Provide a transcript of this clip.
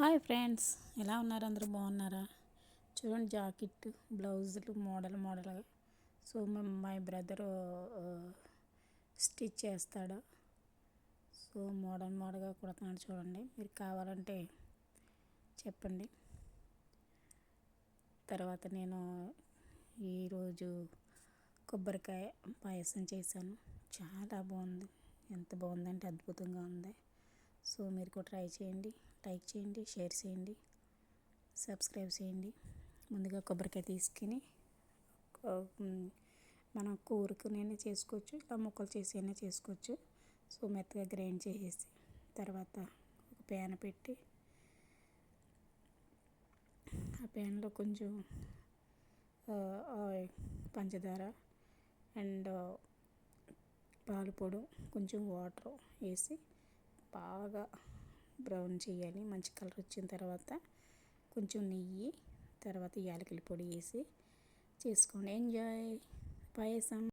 Hi friends ఎలా ఉన్నారు? అందరూ బాగున్నారా? చూడండి జాకెట్ బ్లౌజులు model model. So my brother stitch చేస్తాడు. సో మోడల్ మోడల్గా కుడుతున్నాడు చూడండి. మీరు కావాలంటే చెప్పండి. తర్వాత నేను ఈరోజు కొబ్బరికాయ పాయసం చేశాను. చాలా బాగుంది. ఎంత బాగుందంటే అద్భుతంగా ఉంది. సో మీరు కూడా ట్రై చేయండి లైక్ చేయండి షేర్ చేయండి సబ్స్క్రైబ్ చేయండి. ముందుగా కొబ్బరికాయ తీసుకుని మనం కూరకునైనా చేసుకోవచ్చు ఇలా ముక్కలు చేసి అయినా చేసుకోవచ్చు. సో మెత్తగా గ్రైండ్ చేసేసి తర్వాత ఒక ప్యాన్ పెట్టి ఆ ప్యాన్లో కొంచెం పంచదార అండ్ పాలు పొడి కొంచెం వాటర్ వేసి బాగా బ్రౌన్ చేయాలి. మంచి కలర్ వచ్చిన తర్వాత కొంచెం నెయ్యి తర్వాత యాలకుల పొడి వేసి చేసుకోండి. ఎంజాయ్. పాయసం.